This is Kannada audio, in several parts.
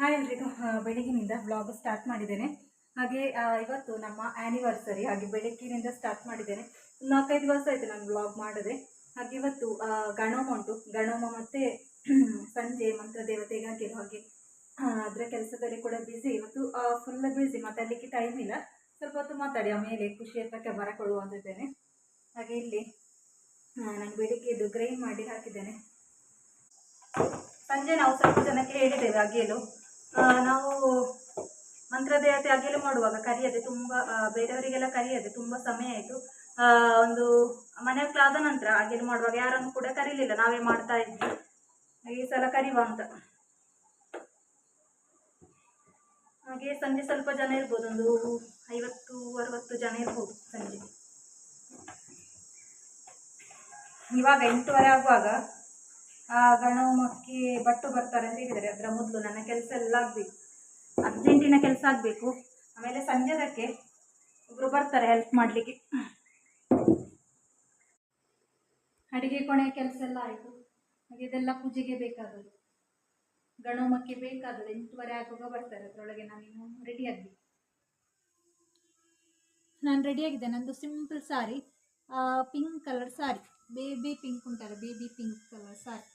ಹಾಯ್ ಎಲ್ರಿಗೂ. ಬೆಳಗಿನಿಂದ ಬ್ಲಾಗ್ ಸ್ಟಾರ್ಟ್ ಮಾಡಿದ್ದೇನೆ. ಹಾಗೆ ಇವತ್ತು ನಮ್ಮ ಆ್ಯನಿವರ್ಸರಿ ಹಾಗೆ ಬೆಳಗ್ಗಿನಿಂದ ಸ್ಟಾರ್ಟ್ ಮಾಡಿದ್ದೇನೆ. ನಾಲ್ಕೈದು ದಿವಸ ಆಯಿತು ನಾನು ಬ್ಲಾಗ್ ಮಾಡಿದೆ. ಹಾಗೆ ಇವತ್ತು ಗಣೋಮ ಉಂಟು. ಗಣೋಮ ಮತ್ತು ಸಂಜೆ ಮಂತ್ರ ದೇವತೆಗಾಗಿ ಹಾಗೆ ಅದರ ಕೆಲಸದಲ್ಲಿ ಕೂಡ ಬ್ಯುಸಿ ಇವತ್ತು ಫುಲ್ ಬ್ಯುಸಿ ಮಾತಾಡಲಿಕ್ಕೆ ಟೈಮ್ ಇಲ್ಲ. ಸ್ವಲ್ಪ ಹೊತ್ತು ಮಾತಾಡಿ, ಆಮೇಲೆ ಖುಷಿ ಹತ್ರಕ್ಕೆ ಬರಕೊಳ್ಳುವಂತಿದ್ದೇನೆ ಹಾಗೆ ಇಲ್ಲಿ ನಾನು ಬೆಳಿಗ್ಗೆದು ಗ್ರೈಂಡ್ ಮಾಡಿ ಹಾಕಿದ್ದೇನೆ. ಸಂಜೆ ನಾವು ಸ್ವಲ್ಪ ಜನಕ್ಕೆ ಹೇಳಿದ್ದೇವೆ ಅಗಿಯಲು ನಾವು ಮಂತ್ರದೇವತೆ ಅಗಿಲು ಮಾಡುವಾಗ ಕರಿಯದೆ, ತುಂಬ ಬೇರೆಯವರಿಗೆಲ್ಲ ಕರಿಯದೆ, ತುಂಬ ಸಮಯ ಆಯಿತು. ಒಂದು ಮನೆ ಆದ ನಂತರ ಅಗಿಲು ಮಾಡುವಾಗ ಯಾರನ್ನು ಕೂಡ ಕರೀಲಿಲ್ಲ, ನಾವೇ ಮಾಡ್ತಾ ಇದ್ವಿ. ಈ ಸಲ ಕರಿವ ಅಂತ. ಹಾಗೆ ಸಂಜೆ ಸ್ವಲ್ಪ ಜನ ಇರ್ಬೋದು, ಒಂದು ಐವತ್ತು, ಅರವತ್ತು ಜನ ಇರ್ಬೋದು ಸಂಜೆ. ಇವಾಗ ಎಂಟೂವರೆ ಆಗುವಾಗ ಆ ಬಟ್ಟು ಭಟ್ಟು ಬರ್ತಾರೆ ಅಂತ ಹೇಳಿದ್ದಾರೆ. ಅದರ ಮೊದಲು ನನ್ನ ಕೆಲಸ ಎಲ್ಲ ಆಗಬೇಕು. ಅರ್ಜೆಂಟಿನ ಕೆಲಸ ಆಗಬೇಕು. ಆಮೇಲೆ ಸಂಜೆದಕ್ಕೆ ಒಬ್ಬರು ಬರ್ತಾರೆ ಹೆಲ್ಪ್ ಮಾಡಲಿಕ್ಕೆ. ಅಡಿಗೆ ಕೊನೆ ಕೆಲಸ ಎಲ್ಲ ಆಯಿತು. ಹಾಗೆ ಇದೆಲ್ಲ ಪೂಜೆಗೆ ಬೇಕಾದದ್ದು. ಗಣಹೋಮಕ್ಕೆ ಬೇಕಾದದ್ದು. ಎಂಟೂವರೆ ಆಗುವಾಗ ಬರ್ತಾರೆ. ಅದರೊಳಗೆ ನಾನಿನ್ನು ರೆಡಿ ಆಗಬೇಕು ನಾನು ರೆಡಿಯಾಗಿದ್ದೆ ನಂದು simple sari pink colour sari baby pink ಉಂಟಲ್ಲ ಬೇಬಿ ಪಿಂಕ್ ಕಲರ್ ಸಾರಿ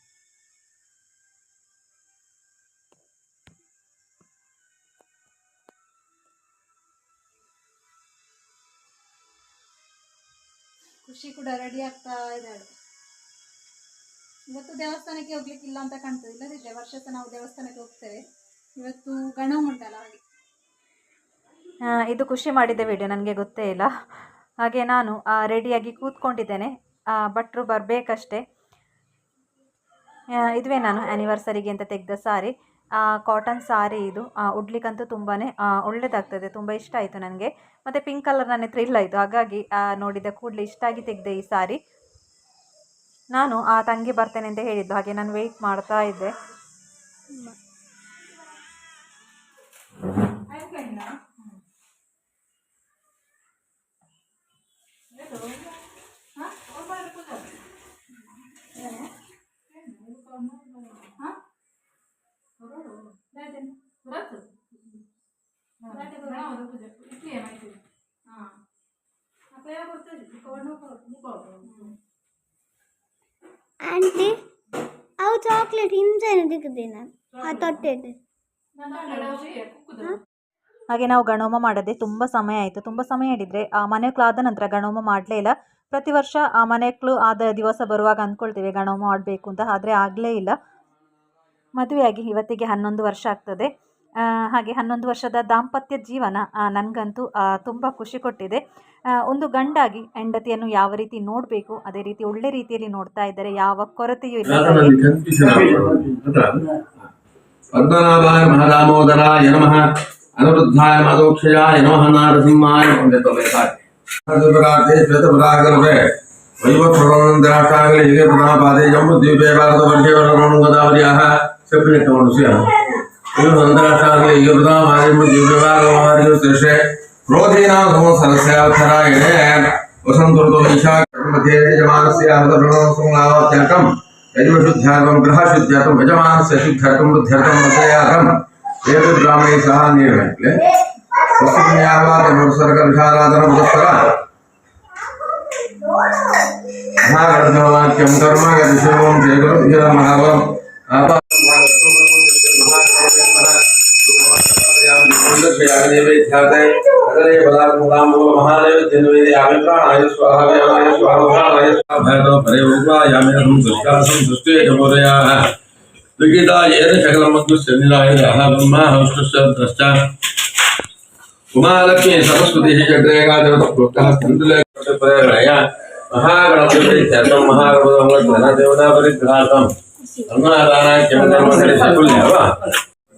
ಖುಷಿ ಕೂಡ ರೆಡಿ ಆಗ್ತಾ ಇದ್ದಾಳೆ. ಇವತ್ತು ದೇವಸ್ಥಾನಕ್ಕೆ ಹೋಗ್ಲಿಕ್ಕಿಲ್ಲ ಅಂತ ಕಾಣ್ತದೆ. ಇಲ್ಲದಿದ್ರೆ ವರ್ಷಕ್ಕೆ ನಾವು ದೇವಸ್ಥಾನಕ್ಕೆ ಹೋಗ್ತೇವೆ. ಇವತ್ತು ಗಣ ಉಂಟಲ್ಲ ಹಾಗೆ ಇದು ಖುಷಿ ಮಾಡಿದ್ದ ವಿಡಿಯೋ ನನಗೆ ಗೊತ್ತೇ ಇಲ್ಲ. ಹಾಗೆ ನಾನು ರೆಡಿಯಾಗಿ ಕೂತ್ಕೊಂಡಿದ್ದೇನೆ. ಭಟ್ರು ಬರಬೇಕಷ್ಟೇ. ಇದುವೇ ನಾನು ಆ್ಯನಿವರ್ಸರಿಗೆ ಅಂತ ತೆಗೆದ ಸಾರಿ ಕಾಟನ್ ಸಾರಿ ಇದು. ಉಡ್ಲಿಕ್ಕಂತೂ ತುಂಬಾ ಒಳ್ಳೆದಾಗ್ತದೆ. ತುಂಬ ಇಷ್ಟ ಆಯಿತು ನನಗೆ. ಮತ್ತು ಪಿಂಕ್ ಕಲರ್ ನನ್ನ ಥ್ರಿಲ್ ಆಯಿತು ಹಾಗಾಗಿ ನೋಡಿದ ಕೂಡಲೇ ಇಷ್ಟ ಆಗಿ ತೆಗೆದೆ ಈ ಸಾರಿ ನಾನು ಆ ತಂಗಿ ಬರ್ತೇನೆ ಅಂತ ಹೇಳಿದ್ದು. ಹಾಗೆ ನಾನು ವೆಯ್ಟ್ ಮಾಡ್ತಾ ಇದ್ದೆ. ಆ ಹಾಗೆ ನಾವು ಗಣೋಮ ಮಾಡದೆ ತುಂಬ ಸಮಯ ಆಯಿತು. ತುಂಬ ಸಮಯ ಹಿಡಿದ್ರೆ ಆ ಮನೆಕ್ಳು ಆದ ನಂತರ ಗಣೋಮ ಮಾಡಲೇ ಇಲ್ಲ. ಪ್ರತಿ ವರ್ಷ ಆ ಮನೆಕ್ಳು ಆದ ದಿವಸ ಬರುವಾಗ ಅಂದ್ಕೊಳ್ತೇವೆ ಗಣೋಮ ಮಾಡಬೇಕು ಅಂತ, ಆದರೆ ಆಗಲೇ ಇಲ್ಲ. ಮದುವೆಯಾಗಿ ಇವತ್ತಿಗೆ ಹನ್ನೊಂದು ವರ್ಷ ಆಗ್ತದೆ. ಹಾಗೆ ಹನ್ನೊಂದು ವರ್ಷದ ದಾಂಪತ್ಯ ಜೀವನ ನನಗಂತೂ ತುಂಬ ಖುಷಿ ಕೊಟ್ಟಿದೆ. ಒಂದು ಗಂಡಾಗಿ ಹೆಂಡತಿಯನ್ನು ಯಾವ ರೀತಿ ನೋಡಬೇಕು, ಅದೇ ರೀತಿ ಒಳ್ಳೆ ರೀತಿಯಲ್ಲಿ ನೋಡ್ತಾ ಇದ್ದಾರೆ ಯಾವ ಕೊರತೆಯೂ ಇಲ್ಲ. ಪದ್ಮನಾಭಾಯ ಮಹಾದಾಮೋದರಾಯ ನಮಃ, ಅನುರುದ್ಧಾಯ ಮಧೋಕ್ಷಯಾಯ ನಮಃ, ನಾರಸಿಂಹಾಯ ವಂದಿತಮೇತಾಯ ಶ್ವೇತಪರಾಗರ್ಭೆ ವೈವತ್ಪ್ರವನಂದರಾಷ್ಟಾಗಲಿ ಹಿರಿಯ ಪ್ರಧಾನಪಾದೆ ಜಂಬುದ್ವೀಪೆ ಭಾರತ ವರ್ಷೆ ವರಗಣು ಗೋದಾವರ್ಯಾಹ ಸಪ್ರಿಯತ್ವಮನುಷ್ಯ ಇವರು ಅಂತಾರಾಷ್ಟ್ರದಲ್ಲಿ ಯುದ್ಧ ಮಾರಿ ಯುದ್ಧದಾಗ ಮಾರಿ ದೃಶ್ಯ ಕ್ರೋಧೇನ ಸಮೋ ಸರಸ್ಯಾವತರಾಯಣೆ ವಸಂತ ಋತು ಈಶಾ ಮಧ್ಯೆ ಯಜಮಾನಸ್ಯ ಹೃದರಣಸಂಲಾವಾತ್ಯಾಕಂ यजुशुद्ध्यार्थम ग्रह शुद्ध्यार्थम यजमान से शुद्ध्यार्थम बुद्ध्यार्थम मतयार्थम ये तो ब्राह्मण सह निर्णय वसुन्यावाद अनुसर्ग विहाराधन मुदस्सरा धारणवाक्यम कर्म गतिशोम जयगुरु महावम आप करते अग्रे बलात्मुदाम्बुक महादेव दिनवेदि आविप्राणाय स्वाहा व्याय स्वाहा प्राणाय स्वाहा भैरव परे उपायामिरं दुष्टासं दुष्टे कमोदयाः दुर्गिता येन सकलमग्निस्य निलायः ब्रह्मा हंसस्य द्रष्ट उमालक्ष्मी सरस्वती चक्रेगा देवतः कुन्दले पर्याय महागणपतित्यर्थं महागणपतं देवता परिग्रहार्थं धर्मनारायण किं कर्म करिष्यतुल्यः वा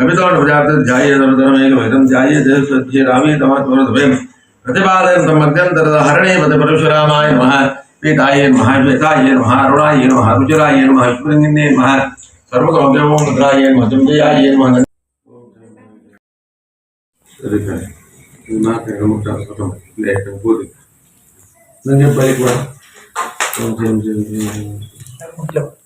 अमितोजातध्यायेदम ध्याये रामे तमात्मभयम प्रतिपादयन तमग्यंतरद हरणे पद परशुरामाय नमः। पीताये नमः, श्वेताये नमः, अरुणाये नमः, रुचिराये नमः स्फुलिङ्गिन्ये नमः। सर्वकौभ्यमो मुद्राये नमः दुर्जयाये नमः नंगे पहले एक बार जय जय जय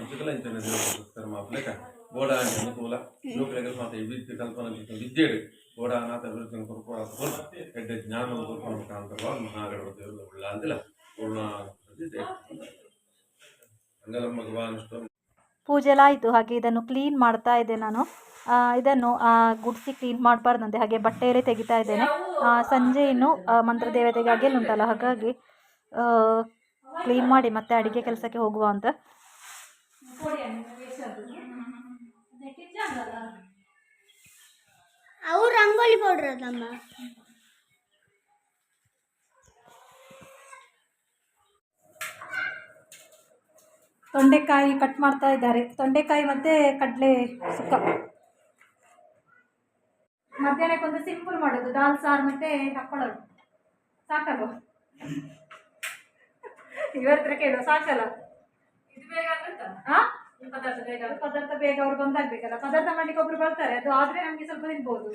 విద్యుకలంచిన మా పిల్లక అని అనుకూల కల్పన విద్యడు అనాథ అభివృద్ధిని పెద్ద జ్ఞానం దేవుడు ಭಗವಾನ್ ಪೂಜೆಲ್ಲ ಆಯಿತು, ಹಾಗೆ ಇದನ್ನು ಕ್ಲೀನ್ ಮಾಡ್ತಾ ಇದ್ದೆ ನಾನು. ಇದನ್ನು ಗುಡಿಸಿ ಕ್ಲೀನ್ ಮಾಡಬಾರ್ದಂತೆ, ಹಾಗೆ ಬಟ್ಟೆಯಲ್ಲೇ ತೆಗಿತಾ ಇದ್ದೇನೆ. ಸಂಜೆ ಇನ್ನು ಮಂತ್ರದೇವತೆಗೆ ಅಗೆಲ್ಲ ಉಂಟಲ್ಲ ಹಾಗಾಗಿ ಕ್ಲೀನ್ ಮಾಡಿ ಮತ್ತೆ ಅಡುಗೆ ಕೆಲಸಕ್ಕೆ ಹೋಗುವ ಅಂತ. ಅವು ರಂಗೋಲಿ ಪೌಡ್ರ್ ಅದಮ್ಮ. ತೊಂಡೆಕಾಯಿ ಕಟ್ ಮಾಡ್ತಾ ಇದ್ದಾರೆ. ತೊಂಡೆಕಾಯಿ ಮತ್ತೆ ಕಡಲೆ ಸುಕ್ಕ. ಮಧ್ಯಾಹ್ನಕ್ಕೊಂದು ಸಿಂಪಲ್ ಮಾಡೋದು ದಾಲ್ ಸಾರು ಮತ್ತೆ ಹಾಕೊಳ್ಳೋದು ಸಾಕಲ್ವ? ಇವರ ಹತ್ರ ಸಾಕಲ್ಲ. ಆ? ಪದಾರ್ಥ ಬೇಗ ಅವ್ರು ಬಂದಾಗ್ಬೇಕಲ್ಲ ಪದಾರ್ಥ ಮಾಡ್ಲಿಕ್ಕೆ ಒಬ್ರು ಬರ್ತಾರೆ ಅದು ಆದ್ರೆ ನಮ್ಗೆ ಸ್ವಲ್ಪ ತಿನ್ಬಹುದು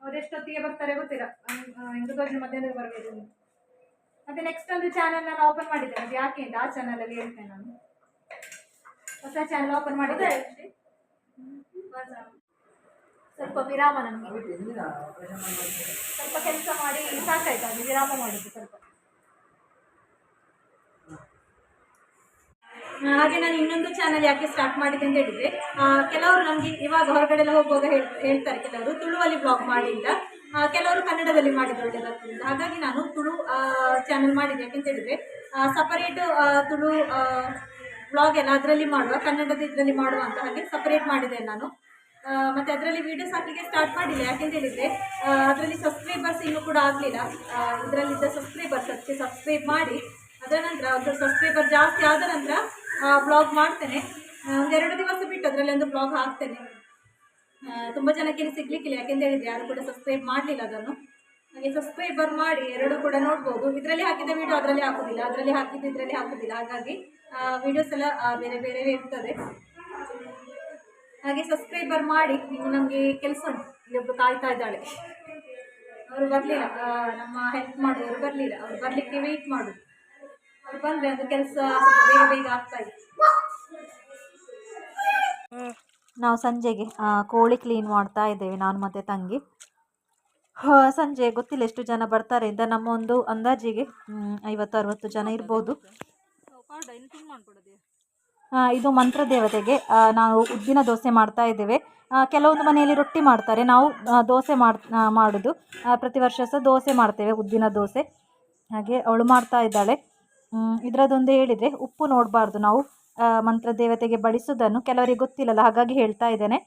ಅವ್ರು ಎಷ್ಟೊತ್ತಿಗೆ ಬರ್ತಾರೆ ಗೊತ್ತಿಲ್ಲ. ಹಿಂದೂ ತೋರಿಸಿ ಮಧ್ಯಾಹ್ನಕ್ಕೆ ಬರ್ಬೇಕು ಮತ್ತೆ ನೆಕ್ಸ್ಟ್ ಒಂದು ಚಾನಲ್ ನಾನು ಓಪನ್ ಮಾಡಿದ್ದೇನೆ ಅದು ಯಾಕೆ ಅಂತ ಆ ಚಾನೆಲ್ ಅಲ್ಲಿ ಹೇಳ್ತೇನೆ ನಾನು. ಹೊಸ ಚಾನಲ್ ಓಪನ್ ಮಾಡಿದ್ದೆ ಸ್ವಲ್ಪ ವಿರಾಮ ನಮಗೆ. ಸ್ವಲ್ಪ ಕೆಲಸ ಮಾಡಿ ಸಾಕಾಯ್ತು ಅದು ವಿರಾಮ ಮಾಡಿದ್ದು ಸ್ವಲ್ಪ. ಹಾಗೆ ನಾನು ಇನ್ನೊಂದು ಚಾನಲ್ ಯಾಕೆ ಸ್ಟಾರ್ಟ್ ಮಾಡಿದೆ ಅಂತ ಹೇಳಿದ್ರೆ ಕೆಲವರು ನಮಗೆ ಇವಾಗ ಹೊರಗಡೆ ಎಲ್ಲ ಹೋಗುವಾಗ ಹೇಳ್- ಹೇಳ್ತಾರೆ ಕೆಲವರು, ತುಳುವಲ್ಲಿ ಬ್ಲಾಗ್ ಮಾಡಿ ಅಂತ ಕೆಲವರು ಕನ್ನಡದಲ್ಲಿ ಮಾಡಿದ್ರು ಅಂತ. ಹಾಗಾಗಿ ನಾನು ತುಳು ಚಾನಲ್ ಮಾಡಿದೆ ಯಾಕೆಂತ ಹೇಳಿದ್ರೆ ಸಪರೇಟ್ ತುಳು ಬ್ಲಾಗ್ ಎಲ್ಲ ಅದರಲ್ಲಿ ಮಾಡುವ, ಕನ್ನಡದ ಇದರಲ್ಲಿ ಮಾಡುವ ಅಂತ ಹಾಗೆ ಸಪರೇಟ್ ಮಾಡಿದೆ ನಾನು. ಮತ್ತೆ ಅದರಲ್ಲಿ ವಿಡಿಯೋಸ್ ಹಾಕಲಿಕ್ಕೆ ಸ್ಟಾರ್ಟ್ ಮಾಡಿಲ್ಲ. ಯಾಕೆಂತ ಹೇಳಿದ್ರೆ ಅದರಲ್ಲಿ ಸಬ್ಸ್ಕ್ರೈಬರ್ಸ್ ಇನ್ನೂ ಕೂಡ ಆಗಲಿಲ್ಲ. ಇದರಲ್ಲಿದ್ದ ಸಬ್ಸ್ಕ್ರೈಬರ್ಸ್ ಅದಕ್ಕೆ ಸಬ್ಸ್ಕ್ರೈಬ್ ಮಾಡಿ, ಅದರ ನಂತರ ಅದು ಸಬ್ಸ್ಕ್ರೈಬರ್ ಜಾಸ್ತಿ ಆದ ನಂತರ ಬ್ಲಾಗ್ ಮಾಡ್ತೇನೆ. ಒಂದೆರಡು ದಿವಸ ಬಿಟ್ಟು ಅದರಲ್ಲಿ ಒಂದು ಬ್ಲಾಗ್ ಹಾಕ್ತೇನೆ. ತುಂಬ ಜನಕ್ಕೆ ಸಿಗ್ಲಿಕ್ಕಿಲ್ಲ, ಯಾಕೆಂತ ಹೇಳಿದ್ರೆ ಯಾರು ಕೂಡ ಸಬ್ಸ್ಕ್ರೈಬ್ ಮಾಡಲಿಲ್ಲ ಅದನ್ನು. ಹಾಗೆ ಸಬ್ಸ್ಕ್ರೈಬರ್ ಮಾಡಿ ಎರಡು ಕೂಡ ನೋಡ್ಬೋದು. ಇದರಲ್ಲಿ ಹಾಕಿದ ವಿಡಿಯೋ ಅದರಲ್ಲಿ ಹಾಕೋದಿಲ್ಲ, ಅದರಲ್ಲಿ ಹಾಕಿದ್ದು ಇದರಲ್ಲಿ ಹಾಕೋದಿಲ್ಲ. ಹಾಗಾಗಿ ವಿಡಿಯೋಸ್ ಎಲ್ಲ ಬೇರೆ ಬೇರೆ ಇರ್ತದೆ. ಹಾಗೆ ಸಬ್ಸ್ಕ್ರೈಬರ್ ಮಾಡಿ, ನೀವು ನಮಗೆ ಕೆಲಸ ಉಂಟು. ಇಲ್ಲೊಬ್ರು ಕಾಯ್ತಾ ಇದ್ದಾಳೆ. ಅವರು ಬರಲಿಲ್ಲ. ನಮ್ಮ ಹೆಲ್ಪ್ ಮಾಡೋರು ಬರಲಿಲ್ಲ. ಅವ್ರು ಬರಲಿಕ್ಕೆ ವೆಯ್ಟ್ ಮಾಡು ಅವ್ರು ಕೆಲಸ ಬೇಗ ಬೇಗ ಆಗ್ತಾ ನಾವು ಸಂಜೆಗೆ ಕೋಳಿ ಕ್ಲೀನ್ ಮಾಡ್ತಾ ಇದ್ದೇವೆ ನಾನು ಮತ್ತೆ ತಂಗಿ. ಸಂಜೆ ಗೊತ್ತಿಲ್ಲ ಎಷ್ಟು ಜನ ಬರ್ತಾರೆ ಅಂತ. ನಮ್ಮ ಒಂದು ಅಂದಾಜಿಗೆ ಐವತ್ತು, ಅರವತ್ತು ಜನ ಇರ್ಬೋದು. ಇದು ಮಂತ್ರ ದೇವತೆಗೆ ನಾವು ಉದ್ದಿನ ದೋಸೆ ಮಾಡ್ತಾ ಇದ್ದೇವೆ. ಕೆಲವೊಂದು ಮನೆಯಲ್ಲಿ ರೊಟ್ಟಿ ಮಾಡ್ತಾರೆ. ನಾವು ದೋಸೆ ಮಾಡೋದು. ಪ್ರತಿ ವರ್ಷ ಸಹ ದೋಸೆ ಮಾಡ್ತೇವೆ, ಉದ್ದಿನ ದೋಸೆ. ಹಾಗೆ ಅವಳು ಮಾಡ್ತಾ ಇದ್ದಾಳೆ. ಇದರದೊಂದು ಹೇಳಿದರೆ ಉಪ್ಪು ನೋಡಬಾರ್ದು. ನಾವು ಮಂತ್ರ ದೇವತೆಗೆ ಬಡಿಸೋದನ್ನು ಕೆಲವರಿಗೆ ಗೊತ್ತಿಲ್ಲಲ್ಲ, ಹಾಗಾಗಿ ಹೇಳ್ತಾ ಇದ್ದೇನೆ.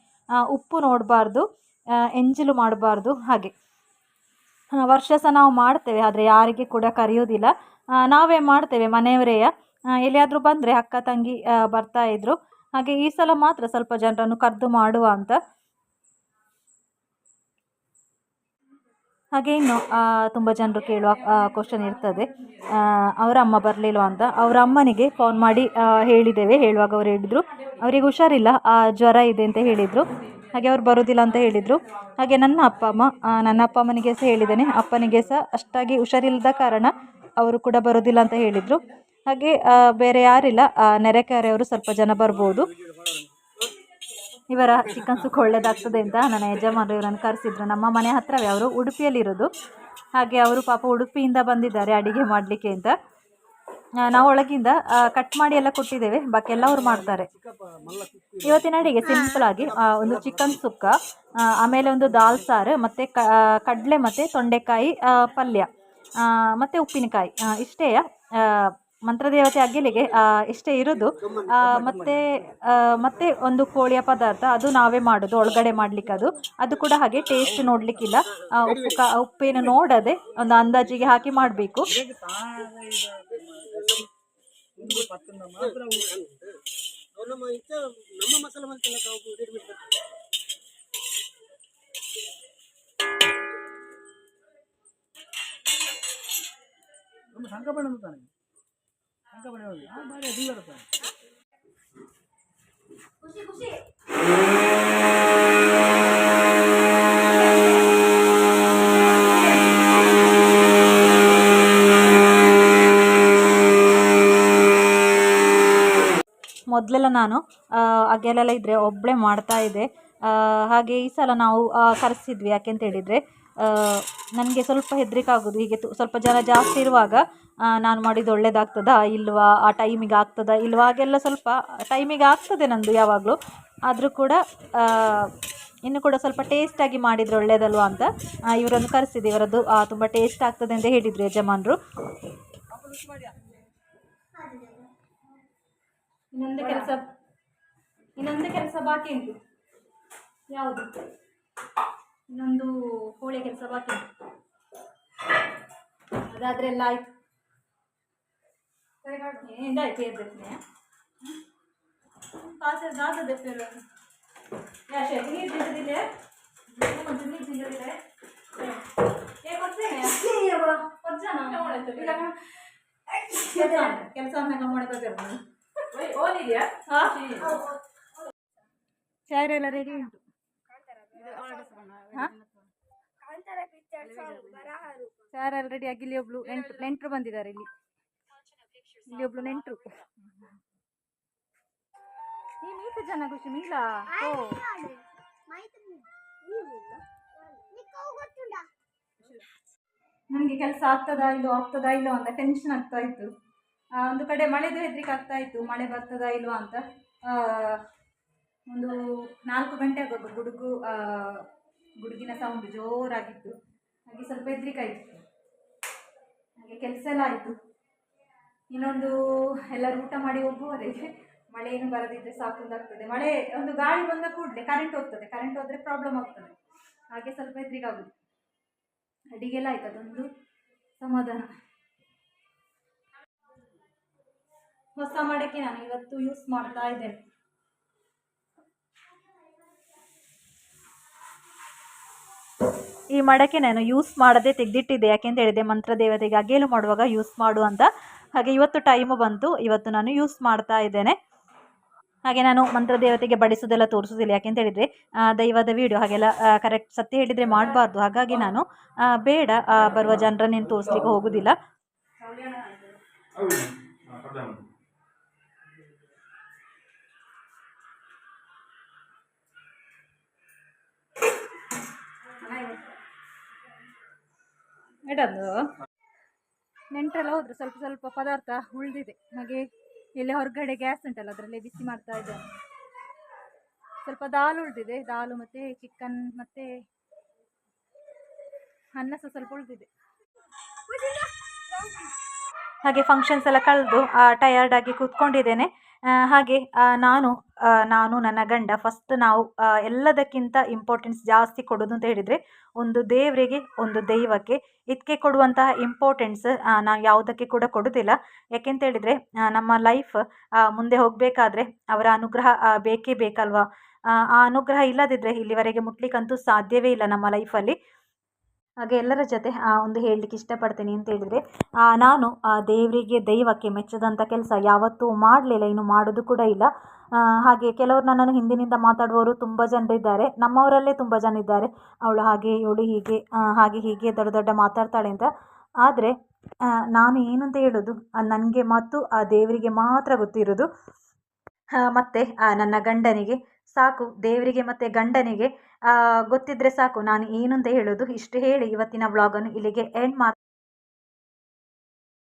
ಉಪ್ಪು ನೋಡಬಾರ್ದು ಎಂಜಿಲು ಮಾಡಬಾರ್ದು, ಹಾಗೆ. ವರ್ಷ ಸಹ ನಾವು ಮಾಡ್ತೇವೆ, ಆದರೆ ಯಾರಿಗೆ ಕೂಡ ಕರೆಯೋದಿಲ್ಲ. ನಾವೇ ಮಾಡ್ತೇವೆ, ಮನೆಯವರೆಯ. ಎಲ್ಲಿಯಾದರೂ ಬಂದರೆ ಅಕ್ಕ, ತಂಗಿ ಬರ್ತಾ ಇದ್ರು. ಹಾಗೆ ಈ ಸಲ ಮಾತ್ರ ಸ್ವಲ್ಪ ಜನರನ್ನು ಕರೆದು ಮಾಡುವ ಅಂತ ಹಾಗೆ ಇನ್ನು ತುಂಬ ಜನರು ಕೇಳುವ ಕ್ವಶನ್ ಇರ್ತದೆ. ಅವರ ಅಮ್ಮ ಬರಲಿಲ್ಲ ಅಂತ. ಅವರ ಅಮ್ಮನಿಗೆ ಫೋನ್ ಮಾಡಿ ಹೇಳಿದ್ದೇವೆ. ಹೇಳುವಾಗ ಅವರು ಹೇಳಿದರು, ಅವರಿಗೆ ಹುಷಾರಿಲ್ಲ ಜ್ವರ ಇದೆ ಅಂತ ಹೇಳಿದರು. ಹಾಗೆ ಅವ್ರು ಬರೋದಿಲ್ಲ ಅಂತ ಹೇಳಿದರು. ಹಾಗೆ ನನ್ನ ಅಪ್ಪ ಅಮ್ಮ ನನ್ನ ಅಪ್ಪ ಅಮ್ಮನಿಗೆ ಸಹ ಹೇಳಿದ್ದೇನೆ. ಅಪ್ಪನಿಗೆ ಸಹ ಅಷ್ಟಾಗಿ ಹುಷಾರಿಲ್ಲದ ಕಾರಣ ಅವರು ಕೂಡ ಬರೋದಿಲ್ಲ ಅಂತ ಹೇಳಿದರು. ಹಾಗೆ ಬೇರೆ ಯಾರಿಲ್ಲ. ನೆರೆಕೆರೆಯವರು ಸ್ವಲ್ಪ ಜನ ಬರ್ಬೋದು. ಇವರ ಚಿಕನ್ ಸುಕ್ಕ ಒಳ್ಳೇದಾಗ್ತದೆ ಅಂತ ನನ್ನ ಯಜಮಾನರು ಇವರನ್ನು ಕರೆಸಿದ್ರು. ನಮ್ಮ ಮನೆ ಹತ್ರವೇ ಅವರು ಉಡುಪಿಯಲ್ಲಿರೋದು. ಹಾಗೆ ಅವರು ಪಾಪ ಉಡುಪಿಯಿಂದ ಬಂದಿದ್ದಾರೆ ಅಡುಗೆ ಮಾಡಲಿಕ್ಕೆ ಅಂತ. ನಾವು ಒಳಗಿಂದ ಕಟ್ ಮಾಡಿ ಎಲ್ಲ ಕೊಟ್ಟಿದ್ದೇವೆ. ಬಾಕಿ ಎಲ್ಲ ಅವ್ರು ಮಾಡ್ತಾರೆ. ಇವತ್ತಿನ ಅಡಿಗೆ ಸಿಂಪಲ್ ಆಗಿ ಒಂದು ಚಿಕನ್ ಸುಕ್ಕ ಆಮೇಲೆ ಒಂದು ದಾಲ್ ಸಾರು, ಮತ್ತು ಕಡಲೆ ಮತ್ತು ತೊಂಡೆಕಾಯಿ ಪಲ್ಯ ಮತ್ತು ಉಪ್ಪಿನಕಾಯಿ ಇಷ್ಟೇಯ ಮಂತ್ರದೇವತೆ ಅಗ್ಗಿಲಿಗೆ ಇಷ್ಟೇ ಇರೋದು. ಮತ್ತೆ ಮತ್ತೆ ಒಂದು ಕೋಳಿಯ ಪದಾರ್ಥ ಅದು ನಾವೇ ಮಾಡೋದು ಒಳಗಡೆ ಮಾಡ್ಲಿಕ್ಕೆ ಅದು. ಅದು ಕೂಡ ಹಾಗೆ ಟೇಸ್ಟ್ ನೋಡಲಿಕ್ಕಿಲ್ಲ. ಉಪ್ಪು ಕ ಉಪ್ಪೇನು ನೋಡದೆ ಒಂದು ಅಂದಾಜಿಗೆ ಹಾಕಿ ಮಾಡಬೇಕು. ಮೊದಲೆಲ್ಲ ನಾನು ಅಗೆಲೆಲ್ಲ ಇದ್ದರೆ ಒಬ್ಬಳೇ ಮಾಡ್ತಾ ಇದ್ದೆ. ಹಾಗೆ ಈ ಸಲ ನಾವು ಕರೆಸಿದ್ವಿ ಯಾಕೆಂತ ಹೇಳಿದರೆ ನನಗೆ ಸ್ವಲ್ಪ ಹೆದರಿಕೆ ಆಗೋದು ಹೀಗೆ ಸ್ವಲ್ಪ ಜನ ಜಾಸ್ತಿ ಇರುವಾಗ ನಾನು ಮಾಡಿದ್ದು ಒಳ್ಳೆಯದಾಗ್ತದಾ ಇಲ್ವಾ, ಆ ಟೈಮಿಗೆ ಆಗ್ತದಾ, ಇಲ್ವಾ, ಹಾಗೆಲ್ಲ ಸ್ವಲ್ಪ ಟೈಮಿಗೆ ಆಗ್ತದೆ ನಂದು ಯಾವಾಗಲೂ. ಆದರೂ ಕೂಡ ಇನ್ನು ಕೂಡ ಸ್ವಲ್ಪ ಟೇಸ್ಟಾಗಿ ಮಾಡಿದರೆ ಒಳ್ಳೇದಲ್ವಾ ಅಂತ ಇವರನ್ನು ಕರೆಸಿದೆ. ಇವರದ್ದು ತುಂಬ ಟೇಸ್ಟ್ ಆಗ್ತದೆ ಅಂತ ಹೇಳಿದರು ಯಜಮಾನರು. ಇನ್ನೊಂದು ಕೆಲಸ ಇನ್ನೊಂದು ಕೆಲಸ ಬಾಕಿ ಉಂಟು. ಯಾವುದು? ಇನ್ನೊಂದು ಹೋಳಿ ಕೆಲಸ ಬಾಕಿ ಅದಾದರೆ ಎಲ್ಲ ಆಯ್ತು. ಎಂದಾಯ್ತು ಎದ್ದೆತ್ತನೆ ಪಾಸೆ ದಾದ ದೆಪ್ಪೆರು ಯಾಶೆ ನೀರು ತಿಂದಿಲ್ಲ ತಿಂದಿಲ್ಲ ಕೆಲಸ ಮಾಡ್ಕೋತಾರೆ ಚಾಯ್ ಎಲ್ಲ ರೆಡಿ ಉಂಟು? ಚಾರ್ ಆಲ್ರೆಡಿ ರೆಡಿ ಆಗಿ ಇಲ್ಲಿ ಒಬ್ಳು ನೆಂಟ್ರು ನೆಂಟ್ರು ಬಂದಿದ್ದಾರೆ ಇಲ್ಲಿ. ಇಲ್ಲಿ ಒಬ್ಳು ನೆಂಟ್ರು. ಈ ಮೀತ ಜನ ಖುಷಿ ಮೀಲ? ಓ ನನಗೆ ಕೆಲಸ ಆಗ್ತದಾ ಇಲ್ಲೋ ಆಗ್ತದಾ ಇಲ್ಲೋ ಅಂತ ಟೆನ್ಷನ್ ಆಗ್ತಾ ಇತ್ತು. ಒಂದು ಕಡೆ ಮಳೆದು ಹೆದರಿಕೆ ಆಗ್ತಾ ಇತ್ತು. ಮಳೆ ಬರ್ತದಾ ಇಲ್ವಾ ಅಂತ. ಆ, ಒಂದು ನಾಲ್ಕು ಗಂಟೆ ಆಗೋದು ಗುಡುಗು ಗುಡುಗಿನ ಸೌಂಡ್ ಜೋರಾಗಿತ್ತು. ಹಾಗೆ ಸ್ವಲ್ಪ ಹೆದರಿಕೆ ಆಯಿತು ಹಾಗೆ ಕೆಲಸ ಎಲ್ಲ ಆಯಿತು. ಇನ್ನೊಂದು ಎಲ್ಲರೂ ಊಟ ಮಾಡಿ ಹೋಗುವವರೆಗೆ ಮಳೆ ಏನು ಬರದಿದ್ದರೆ ಸಾಕು ಅಂತಾಗ್ತದೆ ಮಳೆ, ಒಂದು ಗಾಳಿ ಬಂದ ಕೂಡಲೇ ಕರೆಂಟ್ ಹೋಗ್ತದೆ. ಕರೆಂಟ್ ಹೋದರೆ ಪ್ರಾಬ್ಲಮ್ ಆಗ್ತದೆ. ಹಾಗೆ ಸ್ವಲ್ಪ ಹೆದರಿಕೆ ಆಗೋದು ಅಡಿಗೆಲ್ಲ ಆಯ್ತು, ಅದೊಂದು ಸಮಾಧಾನ. ಹೊಸ ಮಾಡೋಕ್ಕೆ ನಾನು ಇವತ್ತು ಯೂಸ್ ಮಾಡ್ತಾ ಇದ್ದೇನೆ. ಈ ಮಡಕೆ ನಾನು ಯೂಸ್ ಮಾಡದೆ ತೆಗೆದಿಟ್ಟಿದ್ದೆ. ಯಾಕೆಂತ ಹೇಳಿದೆ ಮಂತ್ರ ದೇವತೆಗೆ ಅಗೇಲು ಮಾಡುವಾಗ ಯೂಸ್ ಮಾಡು ಅಂತ. ಹಾಗೆ ಇವತ್ತು ಟೈಮು ಬಂತು ಇವತ್ತು ನಾನು ಯೂಸ್ ಮಾಡ್ತಾ ಇದ್ದೇನೆ. ಹಾಗೆ ನಾನು ಮಂತ್ರ ದೇವತೆಗೆ ಬಡಿಸೋದೆಲ್ಲ ತೋರಿಸೋದಿಲ್ಲ ಯಾಕೆಂತ ಹೇಳಿದರೆ ದೈವದ ವೀಡಿಯೋ ಹಾಗೆಲ್ಲ ಕರೆಕ್ಟ್ ಸತ್ಯ ಹೇಳಿದರೆ ಮಾಡಬಾರ್ದು. ಹಾಗಾಗಿ ನಾನು ಬೇಡ ಬರುವ ಜನರನ್ನೇನು ತೋರಿಸ್ಲಿಕ್ಕೆ ಹೋಗೋದಿಲ್ಲ. ಇಡೋದು ನೆಂಟರೆಲ್ಲ ಹೋದ್ರೆ, ಸ್ವಲ್ಪ ಸ್ವಲ್ಪ ಪದಾರ್ಥ ಉಳಿದಿದೆ. ಹಾಗೆ ಇಲ್ಲಿ ಹೊರಗಡೆ ಗ್ಯಾಸ್ ಉಂಟಲ್ಲ, ಅದರಲ್ಲಿ ಬಿಸಿ ಮಾಡ್ತಾ ಇದ್ದೇನೆ. ಸ್ವಲ್ಪ ದಾಲ್ ಉಳಿದಿದೆ, ದಾಲು ಮತ್ತು ಚಿಕನ್ ಮತ್ತು ಅನ್ನ ಸಹ ಸ್ವಲ್ಪ ಉಳಿದಿದೆ. ಹಾಗೆ ಫಂಕ್ಷನ್ಸ್ ಎಲ್ಲ ಕಳೆದು ಟಯರ್ಡ್ ಆಗಿ ಕೂತ್ಕೊಂಡಿದ್ದೇನೆ. ಹಾಗೆ ನಾನು ನಾನು, ನನ್ನ ಗಂಡ ಫಸ್ಟ್ ನಾವು ಎಲ್ಲದಕ್ಕಿಂತ ಇಂಪಾರ್ಟೆನ್ಸ್ ಜಾಸ್ತಿ ಕೊಡೋದು ಅಂತ ಹೇಳಿದರೆ, ಒಂದು ದೇವರಿಗೆ, ಒಂದು ದೈವಕ್ಕೆ ಇದಕ್ಕೆ ಕೊಡುವಂತಹ ಇಂಪಾರ್ಟೆನ್ಸ್ ನಾವು ಯಾವುದಕ್ಕೆ ಕೂಡ ಕೊಡೋದಿಲ್ಲ. ಯಾಕೆಂತ ಹೇಳಿದರೆ ನಮ್ಮ ಲೈಫ್ ಮುಂದೆ ಹೋಗಬೇಕಾದ್ರೆ ಅವರ ಅನುಗ್ರಹ ಬೇಕೇ ಬೇಕಲ್ವಾ? ಆ ಅನುಗ್ರಹ ಇಲ್ಲದಿದ್ದರೆ ಇಲ್ಲಿವರೆಗೆ ಮುಟ್ಲಿಕ್ಕಂತೂ ಸಾಧ್ಯವೇ ಇಲ್ಲ ನಮ್ಮ ಲೈಫಲ್ಲಿ ಹಾಗೆ ಎಲ್ಲರ ಜೊತೆ ಒಂದು ಹೇಳಲಿಕ್ಕೆ ಇಷ್ಟಪಡ್ತೀನಿ ಅಂತ ಹೇಳಿದರೆ ನಾನು ದೇವರಿಗೆ ದೈವಕ್ಕೆ ಮೆಚ್ಚದಂಥ ಕೆಲಸ ಯಾವತ್ತೂ ಮಾಡಲಿಲ್ಲ, ಇನ್ನು ಮಾಡೋದು ಕೂಡ ಇಲ್ಲ. ಹಾಗೆ ಕೆಲವರು ನನ್ನನ್ನು ಹಿಂದಿನಿಂದ ಮಾತಾಡುವವರು ತುಂಬ ಜನರಿದ್ದಾರೆ ನಮ್ಮವರಲ್ಲೇ ತುಂಬ ಜನ ಇದ್ದಾರೆ. ಅವಳು ಹಾಗೆ, ಇವಳು ಹೀಗೆ ಹಾಗೆ ಹೀಗೆ ದೊಡ್ಡ ದೊಡ್ಡ ಮಾತಾಡ್ತಾಳೆ ಅಂತ. ಆದರೆ ನಾನು ಏನಂತ ಹೇಳೋದು ನನಗೆ ಮತ್ತು ಆ ದೇವರಿಗೆ ಮಾತ್ರ ಗೊತ್ತಿರೋದು ಮತ್ತು ನನ್ನ ಗಂಡನಿಗೆ. ಸಾಕು, ದೇವರಿಗೆ ಮತ್ತು ಗಂಡನಿಗೆ ಆ, ಗೊತ್ತಿದ್ರೆ ಸಾಕು. ನಾನು ಏನು ಅಂತ ಹೇಳೋದು? ಇಷ್ಟು ಹೇಳಿ ಇವತ್ತಿನ ವ್ಲಾಗನ್ನು ಇಲ್ಲಿಗೆ ಎಂಡ್ ಮಾ